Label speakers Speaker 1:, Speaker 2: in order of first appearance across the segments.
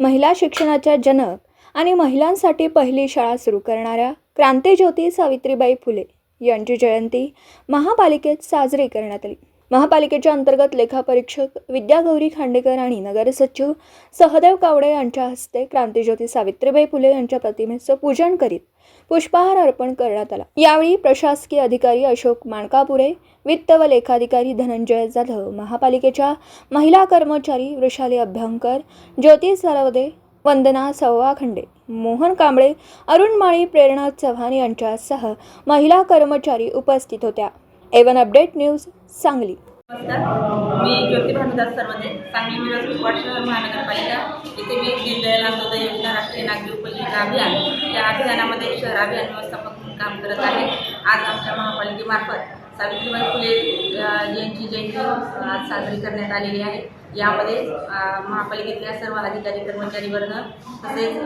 Speaker 1: महिला शिक्षणाच्या जनक आणि महिलांसाठी पहिली शाळा सुरू करणाऱ्या क्रांतीज्योती सावित्रीबाई फुले यांची जयंती महापालिकेत साजरी करण्यात आली. महापालिकेच्या अंतर्गत लेखापरीक्षक विद्यागौरी खांडेकर आणि नगरसचिव सहदेव कावडे यांच्या हस्ते क्रांतीज्योती सावित्रीबाई फुले यांच्या प्रतिमेचं पूजन करीत पुष्पहार अर्पण करण्यात आला. यावेळी प्रशासकीय अधिकारी अशोक माणकापुरे वित्त व लेखाधिकारी धनंजय जाधव महापालिकेच्या महिला कर्मचारी वृषाली अभ्यंकर ज्योती सरवदे वंदना सव्वाखंडे मोहन कांबळे अरुण माळी प्रेरणा चव्हाण यांच्यासह महिला कर्मचारी उपस्थित होत्या. A one update news Sangli.
Speaker 2: नमस्कार. मी ज्योती भानुदास सर्वदे. सांगली मिरज कुपवाड शहर महानगरपालिका. येथे मी दिलेला अंत्योदय योजना राष्ट्रीय नागरी उपजीविका अभियान या अभियानामध्ये शहर अभियान व्यवस्थापक म्हणून काम करत आहे. आज आमच्या महापालिकेमार्फत सावित्रीबाई फुले यांची जयंती आज साजरी करण्यात आलेली आहे. यामध्ये महापालिकेतल्या सर्व अधिकारी कर्मचारी वर्ग तसेच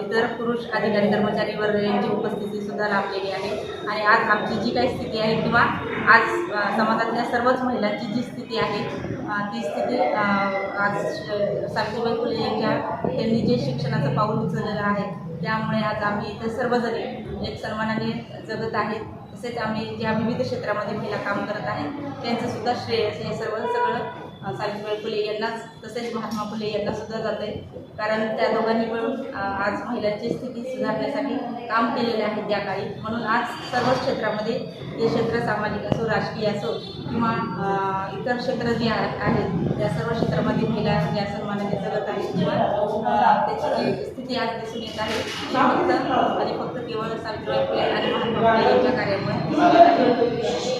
Speaker 2: इतर पुरुष अधिकारी कर्मचारी वर्ग यांची उपस्थितीसुद्धा लाभलेली आहे. आणि आज आमची जी काही स्थिती आहे किंवा आज समाजातल्या सर्वच महिलांची जी स्थिती आहे ती स्थिती आज सावित्रीबाई फुले यांच्या त्यांनी जे शिक्षणाचं पाऊल उचललेलं आहे त्यामुळे आज आम्ही इथे सर्वजणी एक सन्मानाने जगत आहेत तसेच आम्ही ज्या विविध क्षेत्रामध्ये महिला काम करत आहेत त्यांचंसुद्धा श्रेय हे सर्व सगळं सावित्रीबाई फुले यांनाच तसेच महात्मा फुले यांना सुद्धा जाते. कारण त्या दोघांनी मिळून आज महिलांची स्थिती सुधारण्यासाठी काम केलेले आहे त्या काळी. म्हणून आज सर्व क्षेत्रामध्ये हे क्षेत्र सामाजिक असो राजकीय असो किंवा इतर क्षेत्र जे आहेत त्या सर्व क्षेत्रामध्ये महिला ज्या सन्मानाने जगत आहेत. किंवा त्याची स्थिती आज दिसून येत आहे फक्त आणि फक्त केवळ सावित्रीबाई फुले आणि महात्मा फुले यांच्या कार्यामुळे